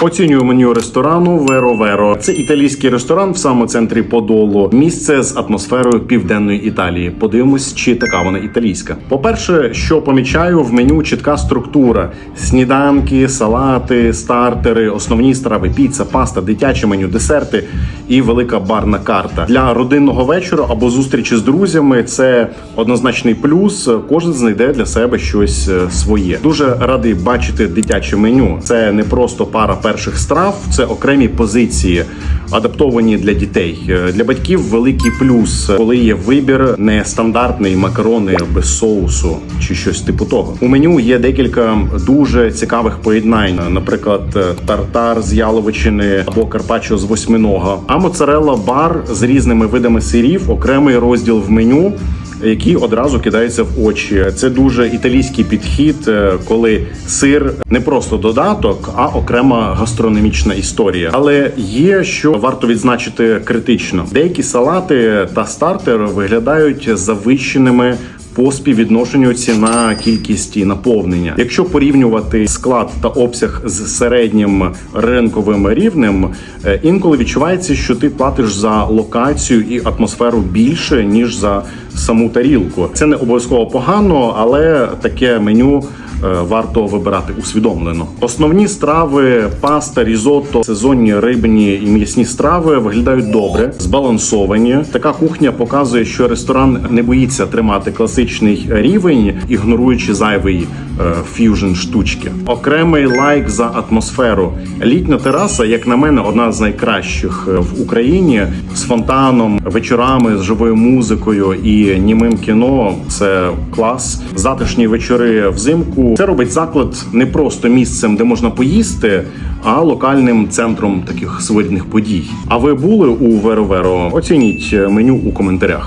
Оцінюю меню ресторану Веро Веро. Це італійський ресторан в самому центрі Подолу. Місце з атмосферою південної Італії. Подивимось, чи така вона італійська. По-перше, що помічаю в меню чітка структура: сніданки, салати, стартери, основні страви, піца, паста, дитяче меню, десерти і велика барна карта для родинного вечора або зустрічі з друзями. Це однозначний плюс. Кожен знайде для себе щось е, своє. Дуже радий бачити дитяче меню. Це не просто пара перших страв, це окремі позиції, адаптовані для дітей. Е, Для батьків великий плюс, коли є вибір не стандартний макарони без соусу чи щось типу того. У меню є декілька дуже цікавих поєднань, наприклад, е, тартар з яловичини або карпаччо з восьминога, а моцарелла бар з різними видами сирів, окремий розділ в меню який одразу кидаються в очі. Це дуже італійський підхід, е, коли сир не просто додаток, а окрема гастрономічна історія. Але є що варто відзначити критично: деякі салати та стартер виглядають завищеними. По співвідношенню ціна, кількість і наповнення. Якщо порівнювати склад та обсяг з середнім ринковим рівнем, е, інколи відчувається, що ти платиш за локацію і атмосферу більше ніж за саму тарілку. Це не обов'язково погано, але таке меню. Е, Варто вибирати усвідомлено. Основні страви, паста, різотто, сезонні рибні і м'ясні страви виглядають добре, збалансовані. Така кухня показує, що ресторан не боїться тримати класичний рівень, ігноруючи зайвий ф'южн штучки. Окремий лайк за атмосферу. Літня тераса, як на мене, одна з найкращих е, в Україні з фонтаном, вечорами з живою музикою і німим кіно. Це клас. Затишні вечори взимку. Це робить заклад не просто місцем, де можна поїсти, а локальним центром таких своєрідних подій. А ви були у Веро Веро? Оцініть меню у коментарях.